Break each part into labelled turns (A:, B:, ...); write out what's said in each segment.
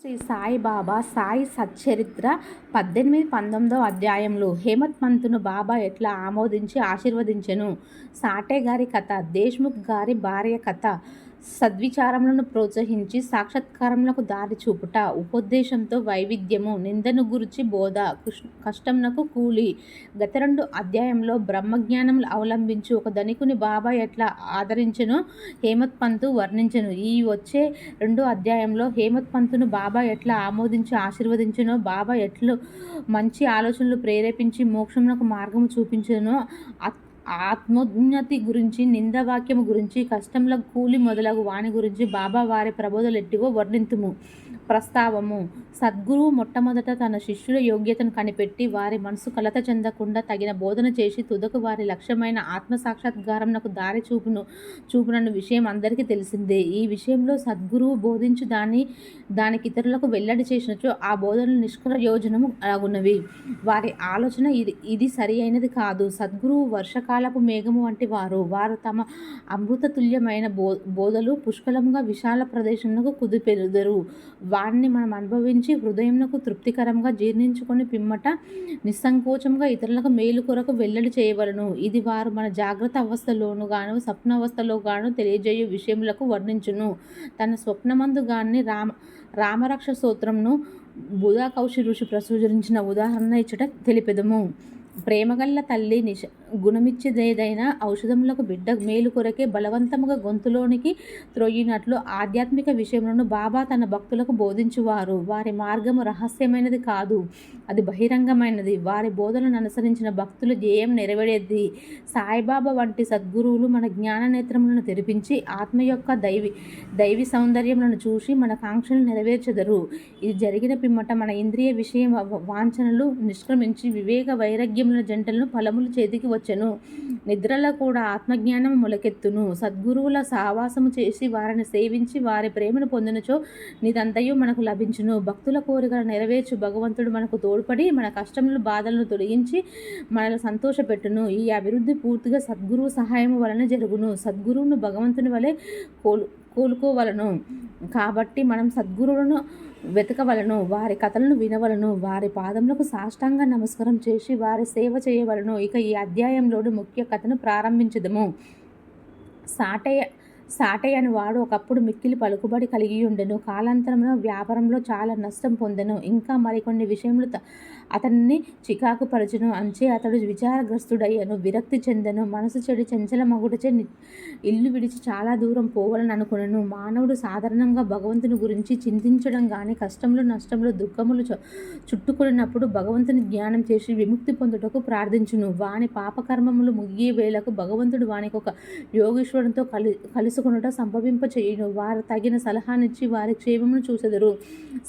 A: శ్రీ సాయిబాబా సాయి సచ్చరిత్ర పద్దెనిమిది పంతొమ్మిదో అధ్యాయంలో హేమత్ మంతును బాబా ఎట్లా ఆమోదించి ఆశీర్వదించెను? సాటే గారి కథ దేశ్ముఖ్ గారి భార్య కథ సద్విచారములను ప్రోత్సహించి సాక్షాత్కారములకు దారి చూపుట ఉపోద్దేశంతో వైవిధ్యము నిందను గురించి బోధ కుష్- కూలి. గత రెండు అధ్యాయంలో బ్రహ్మజ్ఞానం అవలంబించి ఒక ధనికుని బాబా ఎట్లా ఆదరించను? హేమత్ పంతు వర్ణించెను. ఈ వచ్చే రెండో అధ్యాయంలో హేమత్ పంతును బాబా ఎట్లా ఆమోదించి ఆశీర్వదించనో బాబా ఎట్లు మంచి ఆలోచనలు ప్రేరేపించి మోక్షమునకు మార్గము చూపించెనో ఆత్మోన్నతి గురించి నిందవాక్యము గురించి కష్టంలో కూలి మొదలగు వాణి గురించి బాబా వారి ప్రబోధలు ఎట్టివో వర్ణింతుము. ప్రస్తావము. సద్గురువు మొట్టమొదట తన శిష్యుల యోగ్యతను కనిపెట్టి వారి మనసు కలత చెందకుండా తగిన బోధన చేసి తుదకు వారి లక్ష్యమైన ఆత్మసాక్షాత్కారంకు దారి చూపును చూపునన్న విషయం అందరికీ తెలిసిందే. ఈ విషయంలో సద్గురువు బోధించు దాన్ని దానికి ఇతరులకు వెల్లడి చేసినచో ఆ బోధనలు నిష్ప్రయోజనము అలాగున్నవి వారి ఆలోచన ఇది ఇది సరి అయినది కాదు. సద్గురువు వర్షకాలపు మేఘము వంటి వారు. వారు తమ అమృత తుల్యమైన బో బోధలు పుష్కలంగా విశాల ప్రదేశంలో కుదిపెరుదరు వాడిని మనం అనుభవించి హృదయంకు తృప్తికరంగా జీర్ణించుకొని పిమ్మట నిస్సంకోచంగా ఇతరులకు మేలు కొరకు వెల్లడి చేయవలను. ఇది వారు మన జాగ్రత్త అవస్థలోను గాను స్వప్నావస్థలో గాను తెలియజేయు విషయములకు వర్ణించును. తన స్వప్నమందు గాని రామ రామరక్ష స్తోత్రంను బుధా కౌశి ఋషి ప్రసూచరించిన ఉదాహరణ ఇచ్చట తెలిపెదము. ప్రేమగల్ల తల్లి నిష గుణమిచ్చేదేదైనా ఔషధములకు బిడ్డ మేలు కొరకే బలవంతముగా గొంతులోనికి త్రొయ్యినట్లు ఆధ్యాత్మిక విషయములను బాబా తన భక్తులకు బోధించువారు. వారి మార్గము రహస్యమైనది కాదు అది బహిరంగమైనది. వారి బోధనను అనుసరించిన భక్తులు ధ్యేయం నెరవేరేది. సాయిబాబా వంటి సద్గురువులు మన జ్ఞాన నేత్రములను తెరిపించి ఆత్మ యొక్క దైవి దైవి సౌందర్యములను చూసి మన కాంక్షలు నెరవేర్చెదరు. ఇది జరిగిన పిమ్మట మన ఇంద్రియ విషయ వాంఛనలు నిష్క్రమించి వివేక వైరాగ్యముల జంటలను ఫలములు చేతికి వచ్చెను. నిద్రలో కూడా ఆత్మజ్ఞానం మొలకెత్తును. సద్గురువుల సహవాసము చేసి వారిని సేవించి వారి ప్రేమను పొందినచో నీదంతయు మనకు లభించును. భక్తుల కోరికలు నెరవేర్చు భగవంతుడు మనకు తోడ్పడి మన కష్టములు బాధలను తొలగించి మనల్ని సంతోషపెట్టును. ఈ అభివృద్ధి పూర్తిగా సద్గురువు సహాయం వలన జరుగును. సద్గురువును భగవంతుని వలె కోలు కోలుకోవలను. కాబట్టి మనం సద్గురువులను వెతకవలను వారి కథలను వినవలను వారి పాదములకు సాష్టాంగ నమస్కారం చేసి వారి సేవ చేయవలను. ఇక ఈ అధ్యాయంలోని ముఖ్య కథను ప్రారంభించదము. సాటయ్య సాటయ్య అని వాడు ఒకప్పుడు మిక్కిలి పలుకుబడి కలిగి ఉండెను. కాలాంతరంలో వ్యాపారంలో చాలా నష్టం పొందెను. ఇంకా మరికొన్ని విషయములు త- అతన్ని చికాకు పరచును అంచే అతడు విచారగ్రస్తుడయ్యను. విరక్తి చెందను. మనసు చెడు చంచల మగుడచే ఇల్లు విడిచి చాలా దూరం పోవాలని అనుకునను. మానవుడు సాధారణంగా భగవంతుని గురించి చింతించడం కానీ కష్టములు నష్టములు దుఃఖములు చుట్టుకున్నప్పుడు భగవంతుని జ్ఞానం చేసి విముక్తి పొందుటకు ప్రార్థించును. వాని పాపకర్మములు ముగియే వేళకు భగవంతుడు వానికి ఒక యోగేశ్వరునితో కలి కలుసుకొనుట సంభవింప చేయును వారు తగిన సలహానిచ్చి వారి క్షేమమును చూసెదరు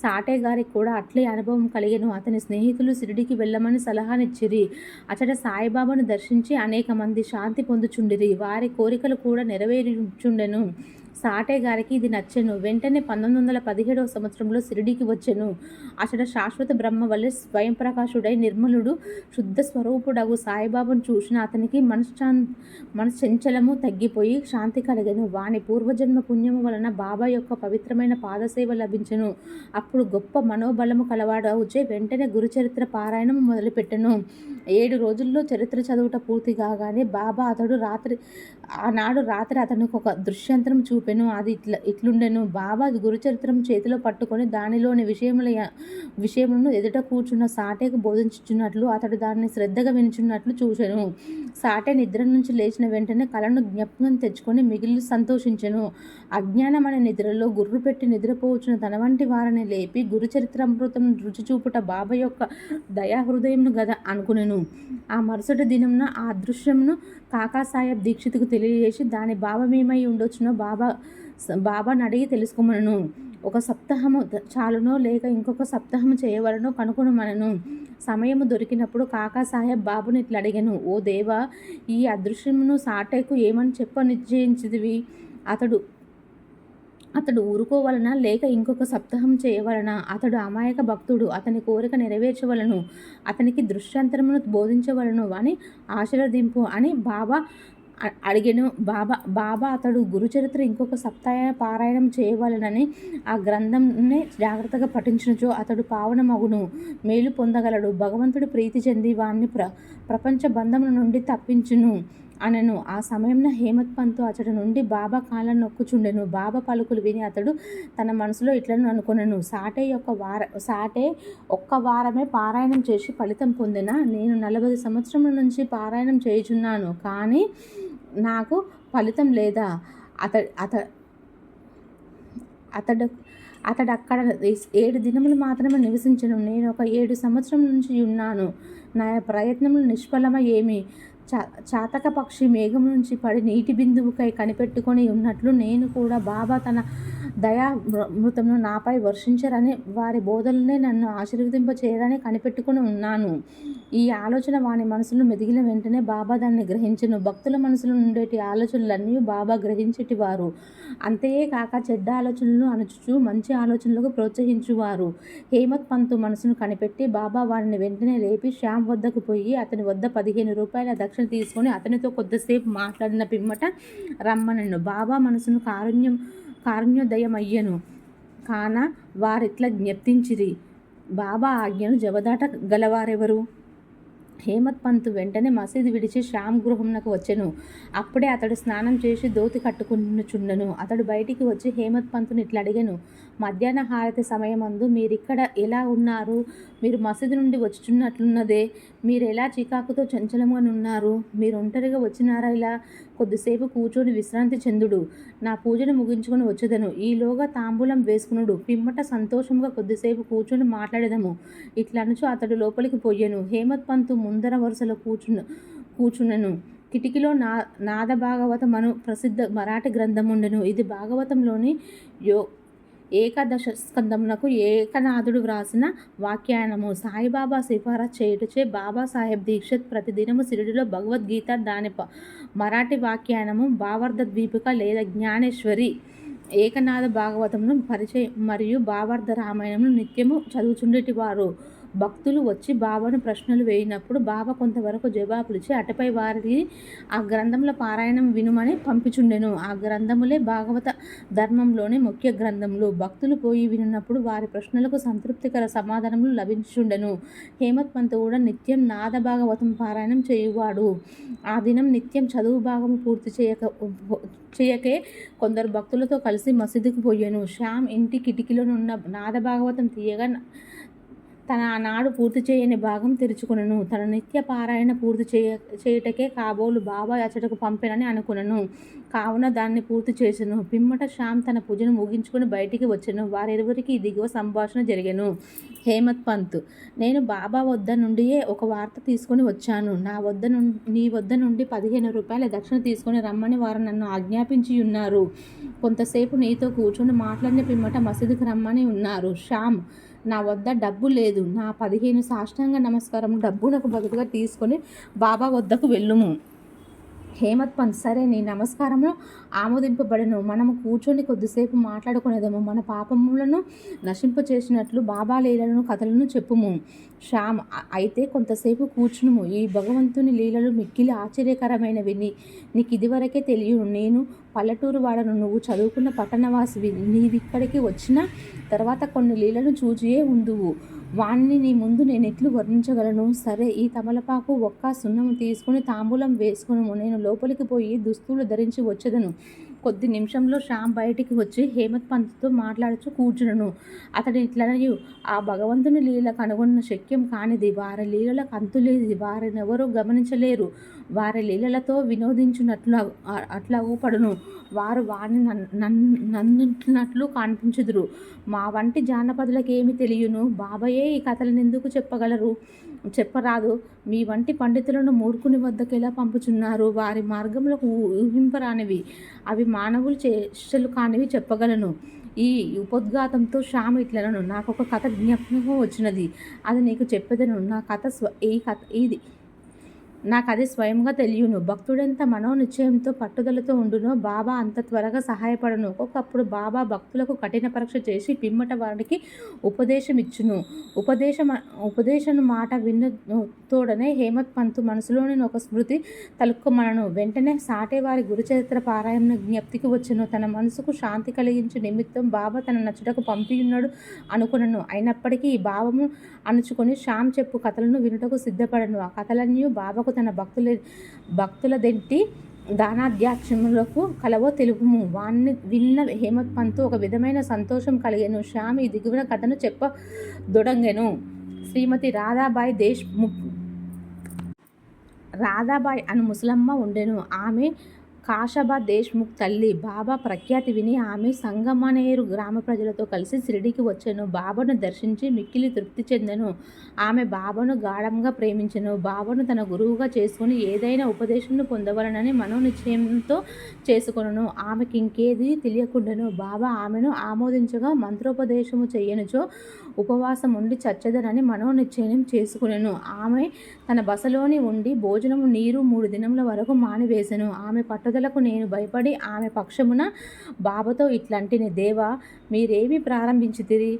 A: సాటే గారికి కూడా అట్లే అనుభవం కలిగను. అతని స్నేహితులు సిరిడికి వెళ్ళమని సలహానిచ్చిరి. అతడ సాయిబాబాను దర్శించి అనేక మంది శాంతి పొందుచుండిరి. వారి కోరికలు కూడా నెరవేరుచుండెను. సాటే గారికి ఇది నచ్చెను. వెంటనే పంతొమ్మిది వందల పదిహేడవ సంవత్సరంలో సిరిడికి వచ్చెను. అతడు శాశ్వత బ్రహ్మ వల్లే స్వయం ప్రకాశుడై నిర్మలుడు శుద్ధ స్వరూపుడగు సాయిబాబాను చూసిన అతనికి మనశ్చాం మనశ్చంచలము తగ్గిపోయి శాంతి కలిగను. వాని పూర్వజన్మ పుణ్యము వలన బాబా యొక్క పవిత్రమైన పాదసేవ లభించెను. అప్పుడు గొప్ప మనోబలము కలవాడవుచే వెంటనే గురుచరిత్ర పారాయణం మొదలుపెట్టెను. ఏడు రోజుల్లో చరిత్ర చదువుట పూర్తి కాగానే బాబా అతడు రాత్రి ఆనాడు రాత్రి అతనికి ఒక దృశ్యంతరం చూ చూపెను అది ఇట్లా ఇట్లుండెను. బాబా గురుచరిత్రం చేతిలో పట్టుకొని దానిలోని విషయముల విషయములను ఎదుట కూర్చున్న సాటేకు బోధించుచున్నట్లు అతడు దాన్ని శ్రద్ధగా వినుచున్నట్లు చూచెను. సాటే నిద్ర నుంచి లేచిన వెంటనే కలను జ్ఞాపకం తెచ్చుకొని మిగిలి సంతోషించెను. అజ్ఞానం అనే నిద్రలో గుర్రు పెట్టి నిద్రపోవచ్చున తన వంటి వారిని లేపి గురుచరిత్రామృతం రుచి చూపుట బాబా యొక్క దయాహృదయంను గద అనుకునెను. ఆ మరుసటి దినంన ఆ దృశ్యంను కాకాసాహెబ్ దీక్షితుకు తెలియజేసి దాని భావమేమై ఉండొచ్చునో బాబా బాబాని అడిగి తెలుసుకోమనను ఒక సప్తాహము చాలునో లేక ఇంకొక సప్తాహం చేయవలనో కనుగొనమనను సమయము దొరికినప్పుడు కాకాసాహెబ్ బాబుని ఇట్లా అడిగాను ఓ దేవా ఈ అదృశ్యమును సాటేకు ఏమని చెప్ప నిశ్చయించిదివి అతడు అతడు ఊరుకోవలన? లేక ఇంకొక సప్తాహం చేయవలన? అతడు అమాయక భక్తుడు. అతని కోరిక నెరవేర్చవలను. అతనికి దృశ్యాంతరమును బోధించవలను అని ఆశీర్వదింపు అని బాబా అడిగాను. బాబా బాబా అతడు గురుచరిత్ర ఇంకొక సప్తాయ పారాయణం చేయవలనని ఆ గ్రంథంని జాగ్రత్తగా పఠించినచో. అతడు పావనమగును మేలు పొందగలడు. భగవంతుడు ప్రీతి చెంది వాణ్ణి ప్ర ప్రపంచ బంధముల నుండి తప్పించును. అనను. ఆ సమయంలో హేమత్ పంతు అతడు నుండి బాబా కాళ్ళను నొక్కుచుండెను. బాబా పలుకులు విని అతడు తన మనసులో ఇట్లను అనుకున్నాను సాటే యొక్క వార సాటే ఒక్క వారమే పారాయణం చేసి ఫలితం పొందిన? నేను నలభై సంవత్సరముల నుంచి పారాయణం చేయుచున్నాను. కానీ నాకు ఫలితం లేదా? అత అత అతడు అతడు అక్కడ ఏడు దినములు మాత్రమే నివసించను. నేను ఒక ఏడు సంవత్సరం నుంచి ఉన్నాను. నా ప్రయత్నములు నిష్ఫలమ ఏమి చాతక పక్షి మేఘం నుంచి పడి నీటి బిందువుకై కనిపెట్టుకొని ఉన్నట్లు నేను కూడా బాబా తన దయా మృతమును నాపై వర్షించరని వారి బోధలనే నన్ను ఆశీర్వదింపచేయరని కనిపెట్టుకొని ఉన్నాను. ఈ ఆలోచన వాని మనసులో మెదిగిన వెంటనే బాబా దాన్ని గ్రహించను. భక్తుల మనసులో ఉండేటి ఆలోచనలన్నీ బాబా గ్రహించేటివారు. అంతయే కాక చెడ్డ ఆలోచనలను అణచుచు మంచి ఆలోచనలకు ప్రోత్సహించువారు. హేమత్ పంతు మనసును కనిపెట్టి బాబా వారిని వెంటనే లేపి శ్యామ్ వద్దకు పోయి అతని వద్ద పదిహేను రూపాయల దక్షిణ తీసుకొని అతనితో కొద్దిసేపు మాట్లాడిన పిమ్మట రమ్మనను బాబా మనసును కారుణ్యం కారుణ్యోదయమయ్యను. కాన వారిట్లా జ్ఞప్తించిరి. బాబా ఆజ్ఞను జవదాట గలవారెవరు? హేమత్ పంత్ వెంటనే మసీదు విడిచి శ్యామ్ గృహంనకు వచ్చెను. అప్పుడే అతడు స్నానం చేసి దోతి కట్టుకునుచుండెను. అతడు బయటికి వచ్చి హేమత్ పంతుని ఇట్లా అడిగాను మధ్యాహ్న హారతి సమయమందు మీరిక్కడ ఎలా ఉన్నారు? మీరు మసీదు నుండి వచ్చుచున్నట్లున్నదే. మీరు ఎలా చికాకుతో చంచలంగా ఉన్నారు మీరు ఒంటరిగా వచ్చినారా ఇలా? కొద్దిసేపు కూర్చొని విశ్రాంతి చెందుడు. నా పూజను ముగించుకొని వచ్చేదను. ఈలోగా తాంబూలం వేసుకునుడు. పిమ్మట సంతోషంగా కొద్దిసేపు కూర్చొని మాట్లాడేదము. ఇట్లనుచు అతడు లోపలికి పోయాను హేమత్ పంతు ముందర వరుసలో కూర్చున్న కూర్చున్నను. కిటికీలో నా నాద భాగవతం అను ప్రసిద్ధ మరాఠీ ఉండను ఇది భాగవతంలోని యో ఏకాదశ స్కందమునకు ఏకనాథుడు వ్రాసిన వాఖ్యానము సాయిబాబా సిఫారసు చేయుటచే బాబాసాహెబ్ దీక్షిత్ ప్రతిదినము సిరిడిలో భగవద్గీత దాని మరాఠీ వాఖ్యానము భావార్థ ద్వీపిక లేదా జ్ఞానేశ్వరి ఏకనాథ భాగవతమును పరిచయం మరియు భావార్థ రామాయణమును నిత్యము చదువుచుండేటివారు. భక్తులు వచ్చి బాబాను ప్రశ్నలు వేయినప్పుడు బాబా కొంతవరకు జవాబులిచ్చి అటపై వారిని ఆ గ్రంథముల పారాయణం వినుమని పంపిచుండెను. ఆ గ్రంథములే భాగవత ధర్మంలోని ముఖ్య గ్రంథములు. భక్తులు పోయి వినున్నప్పుడు వారి ప్రశ్నలకు సంతృప్తికర సమాధానములు లభించుండెను. హేమత్ పంత్ కూడా నిత్యం నాద భాగవతం పారాయణం చేయువాడు. ఆ దినం నిత్యం చదువు భాగము పూర్తి చేయక చేయకే కొందరు భక్తులతో కలిసి మసీదుకు పోయాను. శ్యామ్ ఇంటి కిటికీలోనున్న నాద భాగవతం తీయగా తన ఆనాడు పూర్తి చేయని భాగం తెరుచుకునను. తన నిత్య పారాయణ పూర్తి చేయ చేయుటకే కాబోలు బాబా అచటకు పంపినని అనుకునను. కావున దాన్ని పూర్తి చేసెను. పిమ్మట శ్యామ్ తన పూజను ముగించుకుని బయటికి వచ్చెను. వారిరువురికి దిగువ సంభాషణ జరిగెను. హేమత్ పంత్ నేను బాబా వద్ద నుండియే ఒక వార్త తీసుకొని వచ్చాను. నా వద్ద నుండి నీ వద్ద నుండి పదిహేను రూపాయల దక్షిణ తీసుకొని రమ్మని వారు నన్ను ఆజ్ఞాపించి ఉన్నారు. కొంతసేపు నీతో కూర్చొని మాట్లాడిన పిమ్మట మసీదుకు రమ్మని ఉన్నారు. శ్యామ్ నా వద్ద డబ్బు లేదు. నా పదిహేను సాష్టాంగ నమస్కారం డబ్బునకు బదులుగా తీసుకొని బాబా వద్దకు వెళ్ళుము. హేమత్ పంత్ సరే నీ నమస్కారము ఆమోదింపబడను. మనము కూర్చొని కొద్దిసేపు మాట్లాడుకునేదము. మన పాపములను నశింప చేసినట్లు బాబా లీలలను కథలను చెప్పుము. శ్యామ్ అయితే కొంతసేపు కూర్చునుము. ఈ భగవంతుని లీలలు మిక్కిలి ఆశ్చర్యకరమైనవి. నీ నీకు ఇదివరకే తెలియను. నేను పల్లెటూరు వాడను. నువ్వు చదువుకున్న పట్టణవాసివి. నీవిక్కడికి వచ్చిన తర్వాత కొన్ని లీలను చూచియే ఉందువు. వాణ్ణి నీ ముందు నేను ఎట్లు వర్ణించగలను? సరే ఈ తమలపాకు ఒక్క సున్నము తీసుకుని తాంబూలం వేసుకును నేను లోపలికి పోయి దుస్తులు ధరించి వచ్చేదను. కొద్ది నిమిషంలో శ్యామ్ బయటికి వచ్చి హేమత్ పంత్తో మాట్లాడుచు కూర్చునను. అతడు ఇట్లనయు ఆ భగవంతుని లీల కనుగొన్న శక్యం కానిది. వారి లీలలకు అంతులేది వారిని ఎవరూ గమనించలేరు. వారి లీలలతో వినోదించున్నట్లు అట్లా ఊపడును. వారు వారిని నన్నున్నట్లు కనిపించుదురు. మా వంటి జానపదులకు ఏమి తెలియను. బాబాయే ఈ కథలను ఎందుకు చెప్పగలరు? చెప్పరాదు. మీ వంటి పండితులను మూర్ఖుని వద్దకు ఎలా పంపుచున్నారు? వారి మార్గములకు ఊహింపరానివి. అవి మానవులు చేష్టలు కానివి చెప్పగలను. ఈ ఉపోద్ఘాతంతో శ్యామ ఇట్లను నాకు ఒక కథ జ్ఞాపకం వచ్చినది. అది నీకు చెప్పేదను. నా కథ స్వ ఈ కథ ఇది నాకు అది స్వయంగా తెలియను. భక్తుడెంత మనోనిశ్చయంతో పట్టుదలతో ఉండునో బాబా అంత త్వరగా సహాయపడను. ఒక్కొక్కప్పుడు బాబా భక్తులకు కఠిన పరీక్ష చేసి పిమ్మట వారికి ఉపదేశం ఇచ్చును ఉపదేశం ఉపదేశం మాట విన్న తోడనే హేమత్ పంతు మనసులోని ఒక స్మృతి తలుక్కుమనను. వెంటనే సాటే వారి గురుచరిత్ర పారాయణ జ్ఞప్తికి వచ్చును. తన మనసుకు శాంతి కలిగించే నిమిత్తం బాబా తన నచ్చుటకు పంపియున్నాడు అనుకునను. అయినప్పటికీ ఈ భావము అణుచుకొని శ్యామ్ చెప్పు కథలను వినుటకు సిద్ధపడను. ఆ కథలన్నీ బాబాకు తన భక్తుల భక్తుల దెంటి దానాధ్యాక్షములకు కలవో తెలుపుము. వాణ్ణి విన్న హేమత్ పంతు ఒక విధమైన సంతోషం కలిగెను. శ్యామ్ ఈ దిగువన కథను చెప్పదొడంగెను. శ్రీమతి రాధాబాయి దేశ్ రాధాబాయి అను ముసలమ్మ ఉండెను. ఆమె కాషబా దేశ్ముఖ్ తల్లి బాబా ప్రఖ్యాతి విని ఆమె సంగమనేరు గ్రామ ప్రజలతో కలిసి షిరిడికి వచ్చెను. బాబాను దర్శించి మిక్కిలి తృప్తి చెందెను. ఆమె బాబాను గాఢంగా ప్రేమించెను. బాబాను తన గురువుగా చేసుకుని ఏదైనా ఉపదేశం పొందవలనని మనోనిశ్చయంతో చేసుకొనను. ఆమెకి ఇంకేది తెలియకుండాను. బాబా ఆమెను ఆమోదించగా మంత్రోపదేశము చెయ్యనుచో ఉపవాసం ఉండి చచ్చదనని మనోనిశ్చయం చేసుకునెను. ఆమె తన బసలోని ఉండి భోజనము నీరు మూడు దినముల వరకు మానివేశను ఆమె పట్టుదలకు నేను భయపడి ఆమె పక్షమున బాబాతో ఇట్లాంటిని దేవా మీరేమి ప్రారంభించితిరి?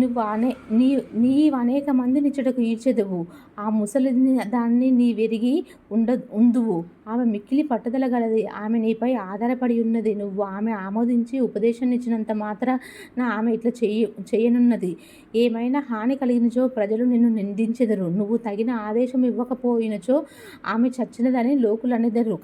A: నువ్వు అనే నీ నీవనేక మంది నిచ్చటకు ఈడ్చెదవు. ఆ ముసలి దాన్ని నీ వెరిగి ఉండ ఉందువు. ఆమె మిక్కిలి పట్టుదల గలది. ఆమె నీపై ఆధారపడి ఉన్నది. నువ్వు ఆమె ఆమోదించి ఉపదేశం ఇచ్చినంత మాత్ర నా ఆమె ఇట్లా చేయ చేయనున్నది. ఏమైనా హాని కలిగినచో ప్రజలు నిన్ను నిందించెదరు. నువ్వు తగిన ఆదేశం ఇవ్వకపోయినచో ఆమె చచ్చినదని లోకులు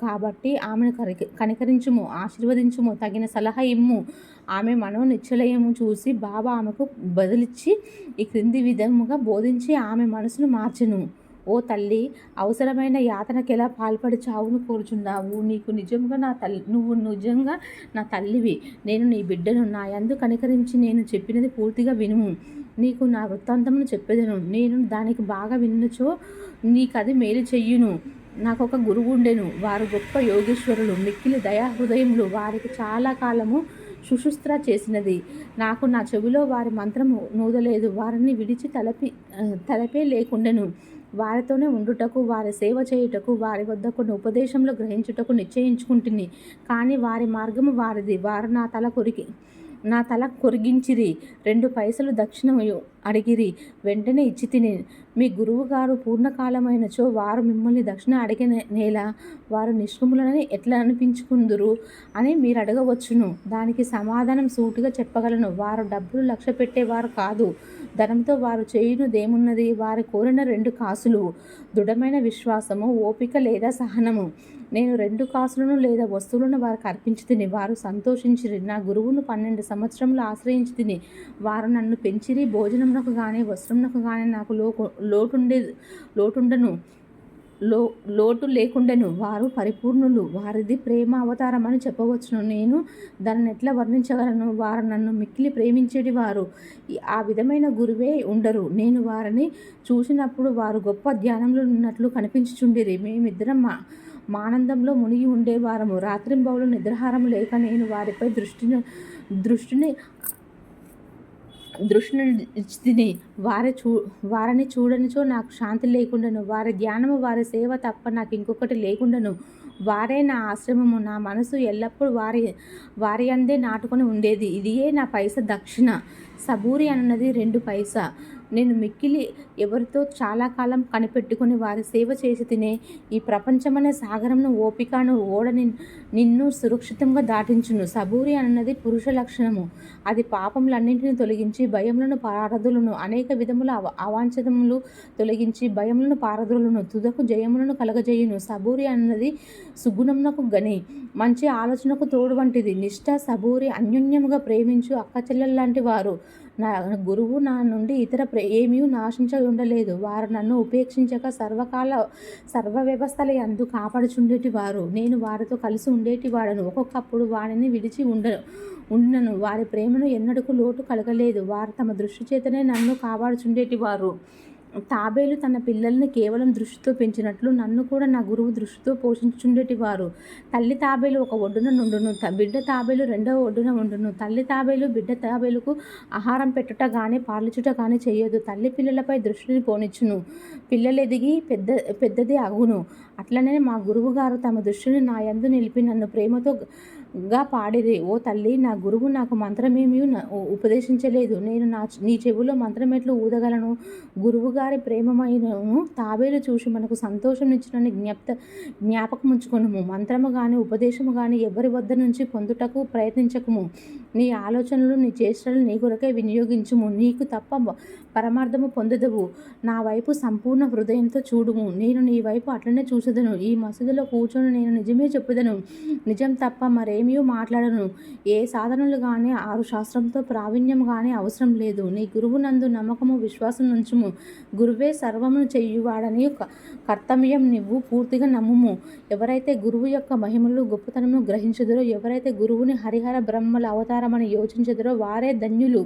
A: కాబట్టి ఆమెను కనికరించుము ఆశీర్వదించుము తగిన సలహా ఇమ్ము. ఆమె మనోనిశ్చలయము చూసి బాబా ఆమెకు బదిలిచ్చి ఈ క్రింది విధముగా బోధించి ఆమె మనసును మార్చెను. ఓ తల్లి అవసరమైన యాతనకి ఎలా పాల్పడి చావును కోరుచున్నావు? నీకు నిజంగా నా తల్లి నువ్వు నిజంగా నా తల్లివి. నేను నీ బిడ్డను. నా యందు కనికరించి నేను చెప్పినది పూర్తిగా వినుము. నీకు నా వృత్తాంతమును చెప్పేదను. నేను దానికి బాగా విన్నచో నీకు అది మేలు చెయ్యును నాకు ఒక గురువు ఉండెను వారు గొప్ప యోగేశ్వరులు. మిక్కిలి దయా హృదయములు వారికి చాలా కాలము సుశుస్త్ర చేసినది. నాకు నా చెవిలో వారి మంత్రము నూదలేదు. వారిని విడిచి తలపి తలపే లేకుండెను. వారితోనే ఉండుటకు వారి సేవ చేయుటకు వారి వద్ద కొన్ని ఉపదేశంలో గ్రహించుటకు నిశ్చయించుకుంటుంది కానీ వారి మార్గము వారిది. వారు నా తల కొరికి నా తల కొరిగించిరి. రెండు పైసలు దక్షిణమయ్యో అడిగిరి. వెంటనే ఇచ్చి తిని. మీ గురువుగారు పూర్ణకాలమైనచో వారు మిమ్మల్ని దక్షిణ అడిగిన నేల వారు నిష్ఠుములని ఎట్లా అనిపించుకుందురు అని మీరు అడగవచ్చును దానికి సమాధానం సూటిగా చెప్పగలను. వారు డబ్బులు లక్ష్య పెట్టేవారు కాదు. ధనంతో వారు చేయునుదేమున్నది? వారు కోరిన రెండు కాసులు. దృఢమైన విశ్వాసము ఓపిక లేదా సహనము. నేను రెండు కాసులను లేదా వస్తువులను వారికి అర్పించి తిని వారు సంతోషించిరి. నా గురువును పన్నెండు సంవత్సరములు ఆశ్రయించి తిని వారు నన్ను పెంచిరి. భోజనం భోజనమునకు కానీ వస్త్రంలోకి కానీ నాకు లో లోటుండే లోటుండను. లో లోటు లేకుండాను. వారు పరిపూర్ణులు. వారిది ప్రేమ అవతారం అని చెప్పవచ్చును. నేను దానిని ఎట్లా వర్ణించగలను? వారు నన్ను మిక్కిలి ప్రేమించేటి వారు ఆ విధమైన గురువే ఉండరు. నేను వారిని చూసినప్పుడు వారు గొప్ప ధ్యానంలో ఉన్నట్లు కనిపించుచుండిరి. మేమిద్దరం మా మానందంలో మునిగి ఉండేవారము. రాత్రింబవులు నిద్రహారం లేక నేను వారిపై దృష్టిని దృష్టిని దృష్టిని వారి చూ వారిని చూడనిచో నాకు శాంతి లేకుండాను. వారి ధ్యానము వారి సేవ తప్ప నాకు ఇంకొకటి లేకుండాను. వారే నా ఆశ్రమము నా మనసు ఎల్లప్పుడూ వారి వారి అందే నాటుకొని ఉండేది. ఇదియే నా పైస దక్షిణ. సబూరి అన్నది రెండు పైసా. నేను మిక్కిలి ఎవరితో చాలా కాలం కనిపెట్టుకుని వారి సేవ చేసి తినే ఈ ప్రపంచమనే సాగరంను ఓపికను ఓడని నిన్ను సురక్షితంగా దాటించును. సబూరి అన్నది పురుష లక్షణము. అది పాపములన్నింటిని తొలగించి భయములను పారదులను అనేక విధముల అవ అవాంఛనములు తొలగించి భయములను పారదులను తుదకు జయములను కలగజేయును. సబూరి అన్నది సుగుణమునకు గని మంచి ఆలోచనకు తోడు వంటిది. నిష్ఠ సబూరి అన్యోన్యముగా ప్రేమించు అక్క లాంటి వారు నా గురువు నా నుండి ఇతర ఏమీ నాశించ ఉండలేదు. వారు నన్ను ఉపేక్షించక సర్వకాల సర్వ వ్యవస్థల అందు కాపాడుచుండేటి వారు నేను వారితో కలిసి ఉండేటి వాడను ఒక్కొక్కప్పుడు వారిని విడిచి ఉండ ఉండను వారి ప్రేమను ఎన్నడకు లోటు కలగలేదు. వారు తమ దృష్టి చేతనే నన్ను కాపాడుచుండేటి వారు తాబేలు తన పిల్లల్ని కేవలం దృష్టితో పెంచినట్లు నన్ను కూడా నా గురువు దృష్టితో పోషించుండేటివారు. తల్లి తాబేలు ఒక ఒడ్డున నుండును. బిడ్డ తాబేలు రెండవ ఒడ్డున ఉండును. తల్లి తాబేలు బిడ్డ తాబేలుకు ఆహారం పెట్టుట కానీ పాలిచుట కానీ చేయదు. తల్లి పిల్లలపై దృష్టిని పోనిచ్చును. పిల్లలు ఎదిగి పెద్ద పెద్దది అగును. అట్లనే మా గురువు గారు తమ దృష్టిని నా యందు నిలిపి నన్ను ప్రేమతో గా పాడిరి. ఓ తల్లి నా గురువు నాకు మంత్రమేమీ ఉపదేశించలేదు. నేను నా నీ చెవిలో మంత్రమెట్లు ఊదగలను? గురువు గారి ప్రేమమైనను తాబేలు చూసి మనకు సంతోషం ఇచ్చినని జ్ఞప్త జ్ఞాపకం ఉంచుకొనుము. మంత్రము కానీ ఉపదేశము కానీ ఎవరి వద్ద నుంచి పొందుటకు ప్రయత్నించకము. నీ ఆలోచనలు నీ చేష్టలు నీ కొరకే వినియోగించుము. నీకు తప్ప పరమార్థము పొందదవు. నా వైపు సంపూర్ణ హృదయంతో చూడుము. నేను నీ వైపు అట్లనే చూసేదను ఈ మసీదులో కూర్చొని నేను నిజమే చెప్పుదను. నిజం తప్ప మరేమీ మాట్లాడను. ఏ సాధనలు కానీ ఆరు శాస్త్రంతో ప్రావీణ్యం కానీ అవసరం లేదు. నీ గురువు నందు నమ్మకము విశ్వాసం నుంచుము. గురువే సర్వమును చెయ్యువాడని కర్తవ్యం నువ్వు పూర్తిగా నమ్ముము. ఎవరైతే గురువు యొక్క మహిమలు గొప్పతనము గ్రహించదురో ఎవరైతే గురువుని హరిహర బ్రహ్మల అవతారమని యోచించదురో వారే ధన్యులు.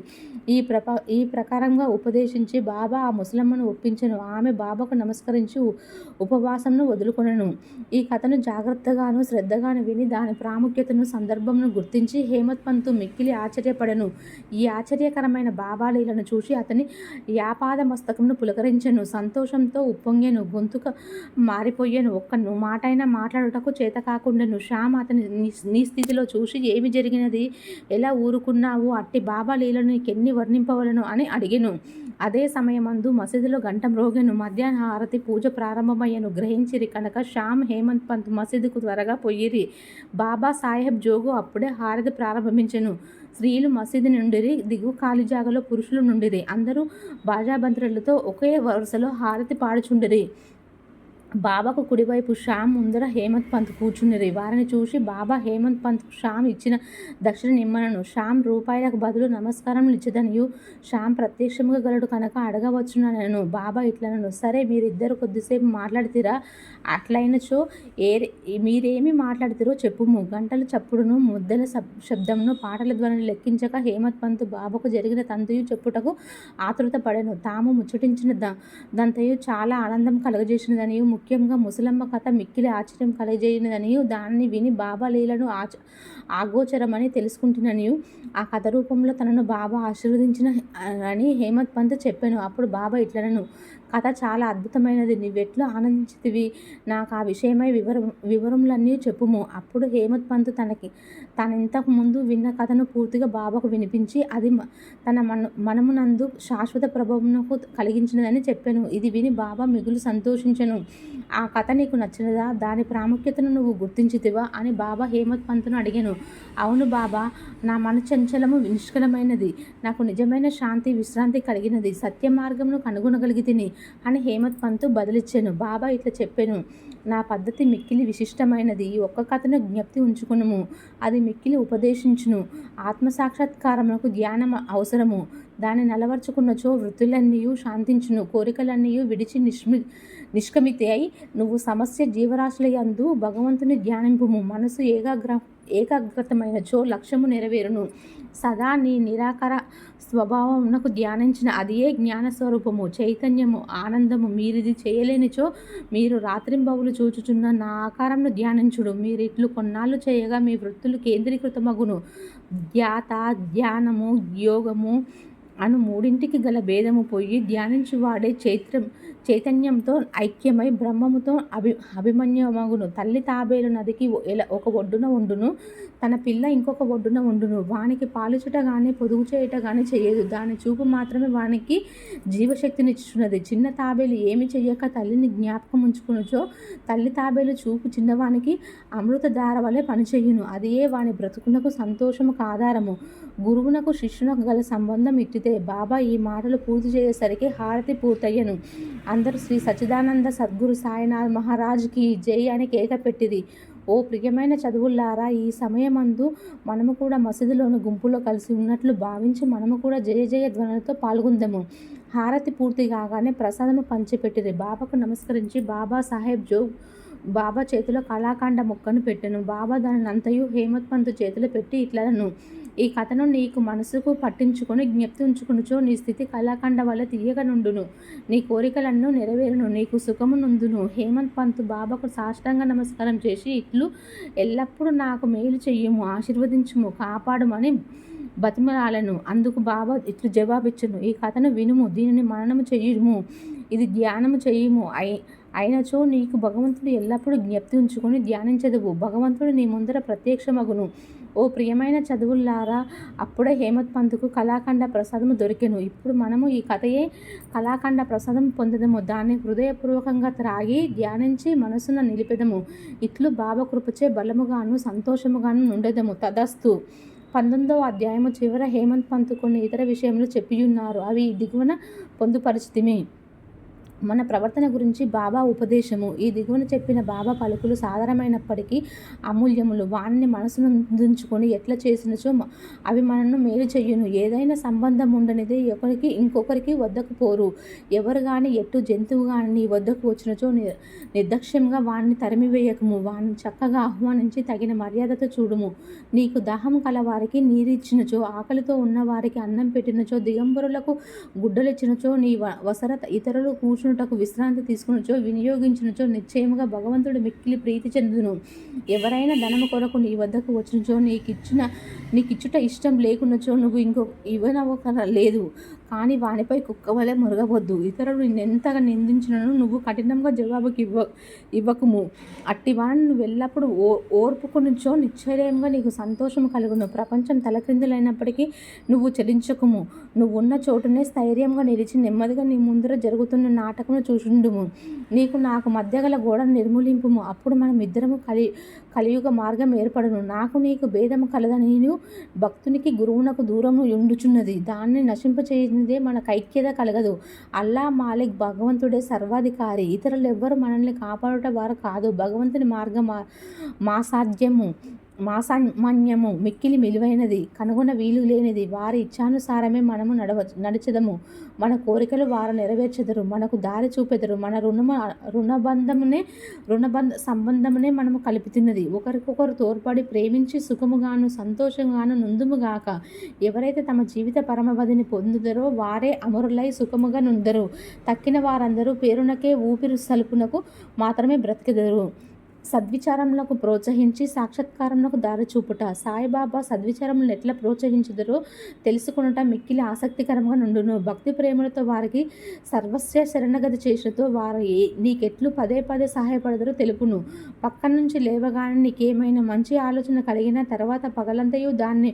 A: ఈ ప్రప ఈ ప్రకారంగా ఉపదేశించి బాబా ఆ ముసలమ్మను ఒప్పించను. ఆమె బాబాకు నమస్కరించి ఉపవాసంను వదులుకొనను. ఈ కథను జాగ్రత్తగాను శ్రద్ధగాను విని దాని ప్రాముఖ్యతను సందర్భంను గుర్తించి హేమత్ పంతు మిక్కిలి ఆశ్చర్యపడను. ఈ ఆశ్చర్యకరమైన బాబాలీలను చూసి అతని యాపాద మస్తకమును పులకరించెను. సంతోషంతో ఉప్పొంగెను గొంతుక మారిపోయాను. ఒక్క మాటైనా మాట్లాడుటకు చేత కాకుండాను. శ్యామ్ అతని నీ స్థితిలో చూసి ఏమి జరిగినది? ఎలా ఊరుకున్నావు? అట్టి బాబా లీలను నీకెన్ని వర్ణింపవలను అని అడిగాను. అదే సమయమందు మసీదులో గంట మ్రోగెను మధ్యాహ్న హారతి పూజ ప్రారంభమయ్యను. గ్రహించిరి కనుక శ్యామ్ హేమంత్ పంత్ మసీదుకు త్వరగా పోయిరి. బాబా సాహెబ్ జోగు అప్పుడే హారతి ప్రారంభించెను. స్త్రీలు మసీదు నుండిరి దిగువ ఖాళీ జాగలో పురుషులు నుండిరి. అందరూ బాజాబంత్రులతో ఒకే వరుసలో హారతి పాడుచుండిరి. బాబాకు కుడివైపు శ్యామ్ ముందర హేమంత్ పంత్ కూర్చున్నది వారిని చూసి బాబా హేమంత్ పంత్ శ్యామ్ ఇచ్చిన దక్షిణ నిమ్మనను శ్యామ్ రూపాయలకు బదులు నమస్కారం ఇచ్చదనియు శ్యామ్ ప్రత్యక్షముగా గలడు కనుక అడగవచ్చునను బాబా ఇట్లనను. సరే మీరిద్దరు కొద్దిసేపు మాట్లాడితేరా? అట్లయినచో ఏ మీరేమి మాట్లాడుతారో చెప్పుము. గంటల చప్పుడును ముద్దల శబ్దంను పాటల ధ్వనిని లెక్కించక హేమంత్ పంత్ బాబాకు జరిగిన తంతయు చెప్పుటకు ఆతృత పడెను. తాము ముచ్చటించిన దంతయు చాలా ఆనందం కలగజేసినదనియు ముఖ్యంగా ముసలమ్మ కథ మిక్కిలి ఆశ్చర్యం కలగజేయనిదని దాన్ని విని బాబా లీలను ఆచ ఆగోచరమని తెలుసుకుంటున్నాను ఆ కథ రూపంలో తనను బాబా ఆశీర్వదించిన అని హేమంత్ పంత్ చెప్పాను. అప్పుడు బాబా ఇట్లనను కథ చాలా అద్భుతమైనది. నీవెట్లు ఆనందించితివి. నాకు ఆ విషయమై వివరం వివరములన్నీ చెప్పుము. అప్పుడు హేమత్ పంత్ తనకి తన ఇంతకు ముందు విన్న కథను పూర్తిగా బాబాకు వినిపించి అది తన మన మనమునందు శాశ్వత ప్రభావంకు కలిగించినదని చెప్పాను. ఇది విని బాబా మిగులు సంతోషించను. ఆ కథ నీకు నచ్చినదా? దాని ప్రాముఖ్యతను నువ్వు గుర్తించితివా? అని బాబా హేమత్ పంత్ను అడిగాను. అవును బాబా నా మన చంచలము నిష్కలమైనది నాకు నిజమైన శాంతి విశ్రాంతి కలిగినది. సత్య మార్గమును కనుగొనగలిగితిని. అని హేమత్ పంత్ బదిలిచ్చాను. బాబా ఇట్లా చెప్పాను. నా పద్ధతి మిక్కిలి విశిష్టమైనది. ఈ ఒక్క కథను జ్ఞప్తి ఉంచుకునుము. అది మిక్కిలి ఉపదేశించును. ఆత్మసాక్షాత్కారములకు ధ్యానం అవసరము. దాన్ని నలవర్చుకున్నచో వృత్తులన్నీ శాంతించును. కోరికలన్నీ విడిచి నిష్మి నిష్కమితి అయి నువ్వు సమస్య జీవరాశుల యందు భగవంతుని ధ్యానింపుము. మనసు ఏకాగ్ర ఏకాగ్రతమైనచో లక్ష్యము నెరవేరును. సదా నీ నిరాకర స్వభావమునకు ధ్యానించిన అదియే జ్ఞాన స్వరూపము చైతన్యము ఆనందము మీరిది చేయలేనిచో మీరు రాత్రింబవులు చూచుచున్న నా ఆకారంను ధ్యానించుడు. మీరు ఇట్లు కొన్నాళ్ళు చేయగా మీ వృత్తులు కేంద్రీకృతమగును. ధ్యాత ధ్యానము యోగము అను మూడింటికి గల భేదము పోయి ధ్యానించువాడే చైత్రం చైతన్యంతో ఐక్యమై బ్రహ్మముతో అభి అభిమన్యుమగును. తల్లి తాబేలు నదికి ఒక ఒడ్డున ఉండును. తన పిల్ల ఇంకొక ఒడ్డున ఉండును. వానికి పాలుచుట కానీ పొదుగు చేయట కానీ చేయదు. దాని చూపు మాత్రమే వానికి జీవశక్తినిచ్చున్నది చిన్న తాబేలు ఏమి చెయ్యక తల్లిని జ్ఞాపకం ఉంచుకునుచో తల్లి తాబేలు చూపు చిన్నవానికి అమృత ధార వలె పనిచేయును. అదే వాని బ్రతుకునకు సంతోషముకు ఆధారము. గురువునకు శిష్యునకు గల సంబంధం ఇట్టితే బాబా ఈ మాటలు పూర్తి చేసేసరికి హారతి పూర్తయ్యను. అందరూ శ్రీ సచిదానంద సద్గురు సాయినాథ్ మహారాజ్కి జై అని కేక పెట్టింది ఓ ప్రియమైన చదువులారా ఈ సమయమందు మనము కూడా మసీదులోని గుంపులో కలిసి ఉన్నట్లు భావించి మనము కూడా జయ జయ ధ్వనులతో పాల్గొందాము. హారతి పూర్తి కాగానే ప్రసాదము పంచిపెట్టిరి. బాబాకు నమస్కరించి బాబా సాహెబ్ జోగ్ బాబా చేతిలో కళాఖండ ముక్కను పెట్టెను. బాబా దానిని అంతయు హేమత్ పంత్ చేతిలో పెట్టి ఇట్లను ఈ కథను నీకు మనసుకు పట్టించుకొని జ్ఞప్తి ఉంచుకునుచో నీ స్థితి కళాఖండ వల్ల తీయగనుండును. నీ కోరికలను నెరవేరును నీకు సుఖము నుందును హేమంత్ పంత్ బాబాకు సాష్టాంగ నమస్కారం చేసి ఇట్లు ఎల్లప్పుడూ నాకు మేలు చెయ్యము ఆశీర్వదించుము కాపాడుమని బతిమలాలను. అందుకు బాబా ఇట్లు జవాబిచ్చును. ఈ కథను వినుము దీనిని మననము చేయుము. ఇది ధ్యానము చేయుము. అయి అయినచో నీకు భగవంతుడు ఎల్లప్పుడూ జ్ఞప్తి ఉంచుకొని ధ్యానించదువు. భగవంతుడు నీ ముందర ప్రత్యక్షమగును. ఓ ప్రియమైన చదువులారా అప్పుడే హేమత్ పంతుకు కళాఖండ ప్రసాదము దొరికెను. ఇప్పుడు మనము ఈ కథయే కళాఖండ ప్రసాదం పొందదము. దాన్ని హృదయపూర్వకంగా త్రాగి ధ్యానించి మనసున నిలిపెదము. ఇట్లు బాబా కృపచే బలముగాను సంతోషముగాను నుండెదము. తదస్తు. పంతొమ్మిదవ అధ్యాయము చివర హేమంత్ పంత్ కొన్ని ఇతర విషయములు చెప్పియున్నారు. అవి దిగువన పొందుపరిచితిమే. మన ప్రవర్తన గురించి బాబా ఉపదేశము. ఈ దిగువన చెప్పిన బాబా పలుకులు సాధారణమైనప్పటికీ అమూల్యములు. వాణ్ణి మనసును అందించుకొని ఎట్లా చేసినచో అవి మనను మేలు చెయ్యును ఏదైనా సంబంధం ఉండనిదే ఒకరికి ఇంకొకరికి వద్దకు పోరు. ఎవరు కానీ ఎట్టు జంతువు కానీ నీ వద్దకు వచ్చినచో నిర్దక్ష్యంగా వాణ్ణి తరిమివేయకము. వాణ్ణి చక్కగా ఆహ్వానించి తగిన మర్యాదతో చూడుము. నీకు దాహం కల వారికి నీరిచ్చినచో ఆకలితో ఉన్న వారికి అన్నం పెట్టినచో దిగంబరులకు గుడ్డలిచ్చినచో నీ వసరత ఇతరులు కూర్చుని చేసుకున్నటకు విశ్రాంతి తీసుకునచో వినియోగించినచో నిశ్చయముగా భగవంతుడు మిక్కిలి ప్రీతి చెందును. ఎవరైనా ధనము కొరకు నీ వద్దకు వచ్చినచో నీకిచ్చిన నీకిచ్చుట ఇష్టం లేకున్నచో నువ్వు ఇంకో ఇవ్వనవ్వక లేదు. కానీ వానిపై కుక్క వలె మురగవద్దు. ఇతరులు నిన్నెంతగా నిందించినను నువ్వు కఠినంగా జవాబుకి ఇవ్వ ఇవ్వకము. అట్టి వాడిని నువ్వు ఎల్లప్పుడూ ఓ నుంచో నిశ్చయంగా నీకు సంతోషం కలుగును. ప్రపంచం తలక్రిందులైనప్పటికీ నువ్వు చలించకుము. నువ్వు ఉన్న చోటునే స్థైర్యంగా నిలిచి నెమ్మదిగా నీ ముందర జరుగుతున్న నాటకం చూసుండుము నీకు నాకు మధ్య గల గోడ నిర్మూలింపుము. అప్పుడు మనం ఇద్దరము కలి కలియుగ మార్గం ఏర్పడను. నాకు నీకు భేదము కలదని భక్తునికి గురువునకు దూరము ఉండుచున్నది. దాన్ని నశింపచేయనిదే మనకు ఐక్యత కలగదు. అల్లా మాలిక్ భగవంతుడే సర్వాధికారి. ఇతరులు ఎవ్వరు మనల్ని కాపాడుట వారు కాదు. భగవంతుని మార్గం మా సాధ్యము మాసామాన్యము మిక్కిలి విలువైనది కనుగొన వీలు లేనిది వారి ఇచ్చానుసారమే మనము నడవ నడిచెదము. మన కోరికలు వారు నెరవేర్చెదరు మనకు దారి చూపెదరు. మన రుణము రుణబంధమునే రుణబంధ సంబంధమునే మనము కలుపుతున్నది. ఒకరికొకరు తోడ్పడి ప్రేమించి సుఖముగాను సంతోషంగాను నుందుముగాక ఎవరైతే తమ జీవిత పరమవధిని పొందుదరో వారే అమరులై సుఖముగా నుందరు. తక్కిన వారందరూ పేరునకే ఊపిరి సలుపునకు మాత్రమే బ్రతికెదరు. సద్విచారములకు ప్రోత్సహించి సాక్షాత్కారములకు దారి చూపుట. సాయిబాబా సద్విచారములను ఎట్లా ప్రోత్సహించుదరో తెలుసుకునుట మిక్కిలి ఆసక్తికరంగా నుండును. భక్తి ప్రేమలతో వారికి సర్వస్వ శరణగతి చేసినతో వారు ఏ నీకెట్లు పదే పదే సహాయపడదరో తెలుపును. పక్క నుంచి లేవగానే నీకేమైనా మంచి ఆలోచన కలిగిన తర్వాత పగలంతయు దాన్ని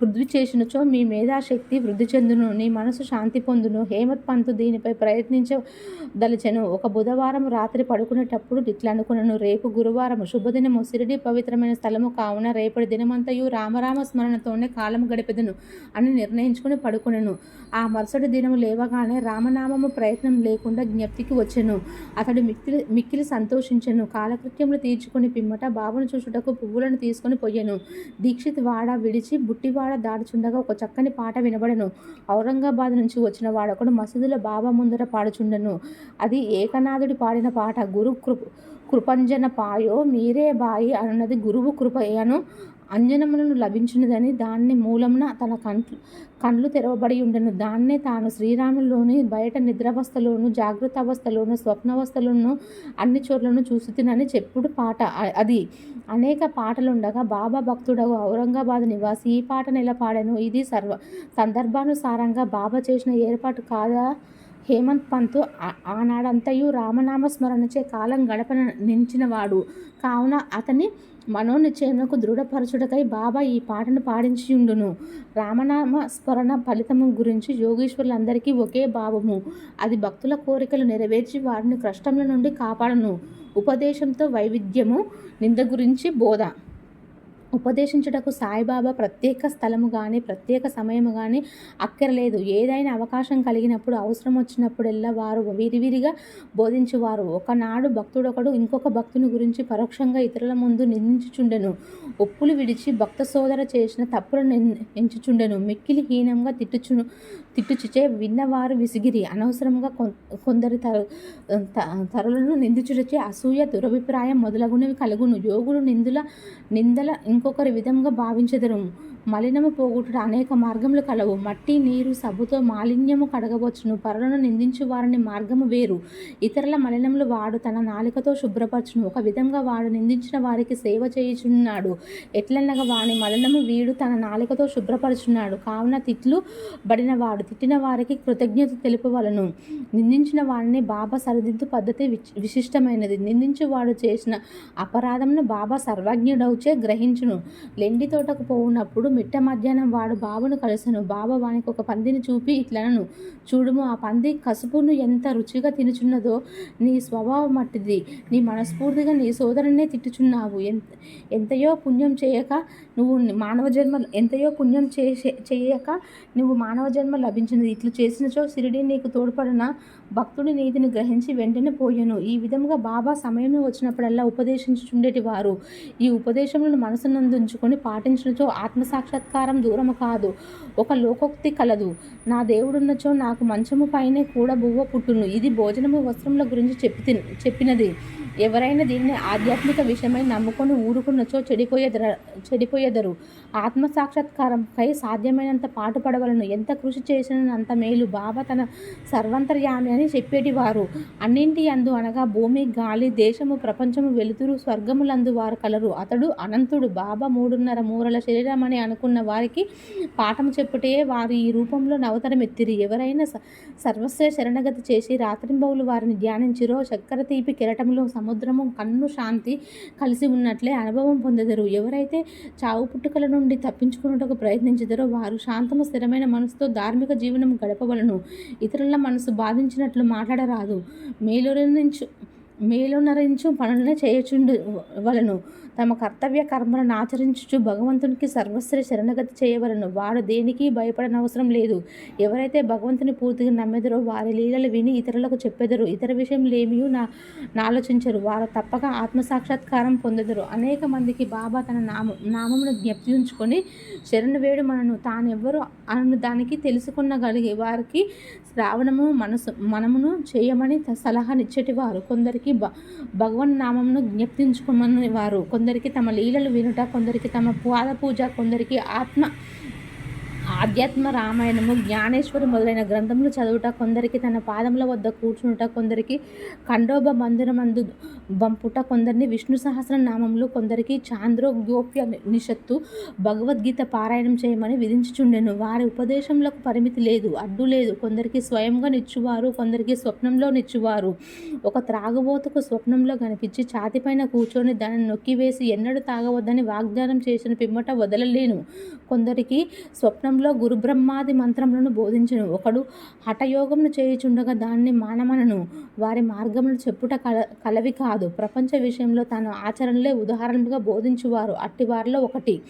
A: వృద్ధి చేసినచో మీ మేధాశక్తి వృద్ధి చెందును. నీ మనసు శాంతి పొందును. హేమత్ పంతు దీనిపై ప్రయత్నించదలిచెను ఒక బుధవారం రాత్రి పడుకునేటప్పుడు ఇట్లా అనుకున్నాను రేపు గురు గురువారము. శుభదినము. సిరిడి పవిత్రమైన స్థలము కావున రేపటి దినమంతయు రామరామ స్మరణతోనే కాలం గడిపెదను అని నిర్ణయించుకుని పడుకునెను. ఆ మరుసటి దినము లేవగానే రామనామము ప్రయత్నం లేకుండా జ్ఞప్తికి వచ్చెను. అతడు మిక్కిలి మిక్కిలి సంతోషించెను. కాలకృత్యములు తీర్చుకుని పిమ్మట బాబును చూచుటకు పువ్వులను తీసుకుని పోయెను. దీక్షిత్ వాడ విడిచి బుట్టివాడ దాడుచుండగా ఒక చక్కని పాట వినబడను. ఔరంగాబాద్ నుంచి వచ్చిన వాడొకడు మసీదుల బాబా ముందర పాడుచుండెను. అది ఏకనాథుడి పాడిన పాట. గురు కృప కృపంజన పాయో మీరే బాయి అన్నది గురువు కృపయను అంజనములను లభించినదని దాన్ని మూలమున తన కంట్లు కండ్లు తెరవబడి ఉండను. దాన్నే తాను శ్రీరాములోని బయట నిద్రావస్థలోను జాగ్రత్త అవస్థలోను స్వప్నావస్థలోను అన్ని చోట్లను చూసుతినని చెప్పుడు పాట. అది అనేక పాటలుండగా బాబా భక్తుడగు ఔరంగాబాద్ నివాసి ఈ పాట నిలపాడాను. ఇది సర్వ సందర్భానుసారంగా బాబా చేసిన ఏర్పాటు కాదా? హేమంత్ పంత్ ఆనాడంతయు రామనామ స్మరణచే కాలం గడప నించినవాడు. కావున అతని మనోనిశ్చయమునకు దృఢపరచుడకై బాబా ఈ పాటను పాడించియుండును. రామనామ స్మరణ ఫలితము గురించి యోగీశ్వరులందరికీ ఒకే భావము. అది భక్తుల కోరికలు నెరవేర్చి వారిని కష్టముల నుండి కాపాడను. ఉపదేశంతో వైవిధ్యము నింద గురించి బోధ. ఉపదేశించుటకు సాయిబాబా ప్రత్యేక స్థలము కానీ ప్రత్యేక సమయము కానీ అక్కరలేదు. ఏదైనా అవకాశం కలిగినప్పుడు అవసరం వచ్చినప్పుడెల్లా వారు విరివిరిగా బోధించువారు. ఒకనాడు భక్తుడొకడు ఇంకొక భక్తుని గురించి పరోక్షంగా ఇతరుల ముందు నిందించుచుండెను. ఒప్పులు విడిచి భక్త సోదర చేసిన తప్పులను ఎంచుచుండెను. మిక్కిలి హీనంగా తిట్టుచు తిట్టుచుచే విన్నవారు విసిగిరి. అనవసరంగా కొందరి తరలను తరులను నిందించుటచే అసూయ దురభిప్రాయం మొదలగునవి కలుగును. యోగులు నిందుల నిందల ఇంకొకరి విధంగా భావించెదరు మలినము పోగొట్టుట అనేక మార్గములు కలవు. మట్టి నీరు సబ్బుతో మాలిన్యము కడగవచ్చును పరులను నిందించు వారిని మార్గము వేరు. ఇతరుల మలినములు వాడు తన నాలుకతో శుభ్రపరచును. ఒక విధంగా వాడు నిందించిన వారికి సేవ చేయుచున్నాడు. ఎట్లనగా వాని మలినము వీడు తన నాలుకతో శుభ్రపరచున్నాడు. కావున తిట్లు బడినవాడు తిట్టిన వారికి కృతజ్ఞత తెలుపవలను. నిందించిన వాడిని బాబా సరిదిద్దు పద్ధతి విశిష్టమైనది. నిందించు వాడు చేసిన అపరాధమును బాబా సర్వజ్ఞుడవుచే గ్రహించును. లెండి తోటకు పోవునప్పుడు మిట్ట మధ్యాహ్నం వాడు బాబును కలుసను. బాబా వానికి ఒక పందిని చూపి ఇట్లనను. చూడుము ఆ పంది కసుపును ఎంత రుచిగా తినుచున్నదో నీ స్వభావం మట్టిది. నీ మనస్ఫూర్తిగా నీ సోదరునే తిట్టుచున్నావు. ఎంత ఎంతయో పుణ్యం చేయక నువ్వు మానవ జన్మ ఎంతయో పుణ్యం చేసే చేయక నువ్వు మానవ జన్మ లభించినది. ఇట్లు చేసినచో సిరిడి నీకు తోడ్పడిన? భక్తుడి నీతిని గ్రహించి వెంటనే పోయెను. ఈ విధముగా బాబా సమయం వచ్చినప్పుడల్లా ఉపదేశించుచుండేటి వారు ఈ ఉపదేశములను మనసునందుంచుకొని పాటించినచో ఆత్మసాక్షాత్కారం దూరము కాదు. ఒక లోకోక్తి కలదు. నా దేవుడున్నచో నాకు మంచము పైనే కూడా బువ్వ పుట్టును. ఇది భోజనము వస్త్రముల గురించి చెప్పి చెప్పినది. ఎవరైనా దీనిని ఆధ్యాత్మిక విషయమై నమ్ముకొని ఊరుకున్నచో చెడిపోయేదర చెడిపోయే ఆత్మ సాక్షాత్కారంకై సాధ్యమైనంత పాటుపడవలను ఎంత కృషి చేసిన అంత మేలు. బాబా తన సర్వంతర్యామి అని చెప్పేటివారు. అన్నింటి అందు అనగా భూమి గాలి దేశము ప్రపంచము వెలుతురు స్వర్గములందు వారు కలరు. అతడు అనంతుడు. బాబా మూడున్నర మూరల శరీరం అని అనుకున్న వారికి పాఠం చెప్పుటే వారు ఈ రూపంలో నవతరమెత్తిరి. ఎవరైనా సర్వస్వ శరణగతి చేసి రాత్రింబవులు వారిని ధ్యానించిరో చక్కెర తీపి కెరటంలో సముద్రము కన్ను శాంతి కలిసి ఉన్నట్లే అనుభవం పొందెదరు. ఎవరైతే చావు పుట్టుకల నుండి తప్పించుకున్నటకు ప్రయత్నించదరో వారు శాంతము స్థిరమైన మనసుతో ధార్మిక జీవనం గడపవలను. ఇతరుల మనసు బాధించినట్లు మాట్లాడరాదు. మేలురించు మేలునరించు పనులను చేయచుండు వలను. తమ కర్తవ్య కర్మలను ఆచరించుచు భగవంతునికి సర్వస్వ శరణగతి చేయవలను. వాడు దేనికి భయపడనవసరం లేదు. ఎవరైతే భగవంతుని పూర్తిగా నమ్మెదరో వారి లీలలు విని ఇతరులకు చెప్పెదరు. ఇతర విషయంలేమియూ నా ఆలోచించరు వారు తప్పక ఆత్మసాక్షాత్కారం పొందెదరు. అనేక మందికి బాబా తన నామ నామమును జ్ఞప్తి ఉంచుకొని శరణవేడు మనను. తానెవ్వరు అను దానికి తెలుసుకున్నగలిగే వారికి శ్రావణము మనసు మనమును చేయమని త- సలహానిచ్చేటి వారు కొందరికి భ భగవన్ నామమును జ్ఞప్తించుకోమని వారు. కొందరికి తమ లీలలు వినుట కొందరికి తమ పాద పూజ కొందరికి ఆత్మ ఆధ్యాత్మ రామాయణము జ్ఞానేశ్వరి మొదలైన గ్రంథములు చదువుట కొందరికి తన పాదముల వద్ద కూర్చునుట కొందరికి ఖండోబ మందిరమందు బంపుట కొందరిని విష్ణు సహస్ర నామములు కొందరికి చాంద్రో గోప్య నిషత్తు భగవద్గీత పారాయణం చేయమని విధించుచుండెను. వారి ఉపదేశములకు పరిమితి లేదు అడ్డు లేదు. కొందరికి స్వయంగా నిచ్చువారు కొందరికి స్వప్నంలో నిచ్చువారు. ఒక త్రాగుబోతుకు స్వప్నంలో కనిపించి ఛాతిపైన కూర్చొని దానిని నొక్కివేసి ఎన్నడూ తాగవద్దని వాగ్దానం చేసిన పిమ్మట వదలలేను. కొందరికి స్వప్నంలో గురు బ్రహ్మాది మంత్రములను బోధించను. ఒకడు హఠయోగమును చేయుచుండగా దాన్ని మానమనను. వారి మార్గములు చెప్పుట కల కలవి కాదు. ప్రపంచ విషయంలో తాను ఆచరణలే ఉదాహరణగా బోధించువారు. అట్టివారిలో ఒకటి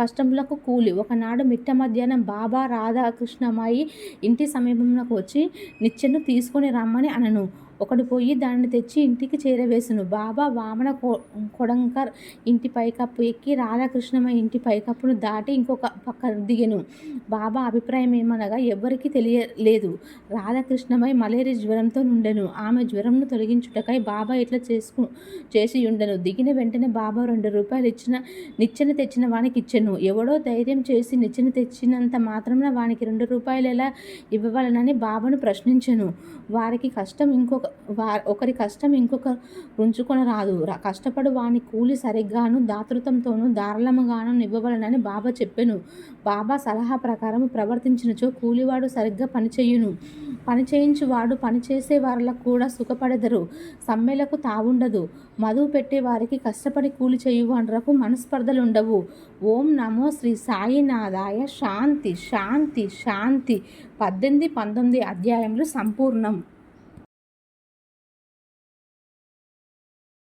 A: కష్టములకు కూలి. ఒకనాడు మిట్ట మధ్యాహ్నం బాబా రాధాకృష్ణమాయి ఇంటి సమీపంలోకి వచ్చి నిచ్చెను తీసుకొని రమ్మని అనను. ఒకడు పోయి దాన్ని తెచ్చి ఇంటికి చేరవేసును. బాబా వామన కొ- కొడంకర్ ఇంటి పైకప్పు ఎక్కి రాధాకృష్ణమ్మ ఇంటి పైకప్పును దాటి ఇంకొక పక్క దిగెను. బాబా అభిప్రాయం ఏమనగా ఎవ్వరికీ తెలియలేదు. రాధాకృష్ణమై మలేరియా జ్వరంతో నుండెను. ఆమె జ్వరంను తొలగించుటకై బాబా ఇట్లా చేసుకు చేసి ఉండెను. దిగిన వెంటనే బాబా రెండు రూపాయలు ఇచ్చిన నిచ్చెన తెచ్చిన వానికి ఇచ్చెను. ఎవడో ధైర్యం చేసి నిచ్చెన తెచ్చినంత మాత్రమే వానికి రెండు రూపాయలు ఎలా ఇవ్వవలనని బాబాను ప్రశ్నించెను. వారికి కష్టం ఇంకొక ఒకరి కష్టం ఇంకొక ఉంచుకొని రాదు. కష్టపడు వాని కూలి సరిగ్గాను దాతృత్వంతోనూ దారుణంగాను ఇవ్వవలనని బాబా చెప్పెను. బాబా సలహా ప్రకారం ప్రవర్తించినచో కూలివాడు సరిగ్గా పనిచేయును. పని చేయించువాడు పని చేసే వారిలకు కూడా సుఖపడెదరు. సమ్మెలకు తావుండదు. మధువు పెట్టే వారికి కష్టపడి కూలి చేయువాండ్రకు మనస్పర్ధలుండవు. ఓం నమో శ్రీ సాయినాథాయ శాంతి శాంతి శాంతి. పద్దెనిమిది పంతొమ్మిది అధ్యాయంలో సంపూర్ణం.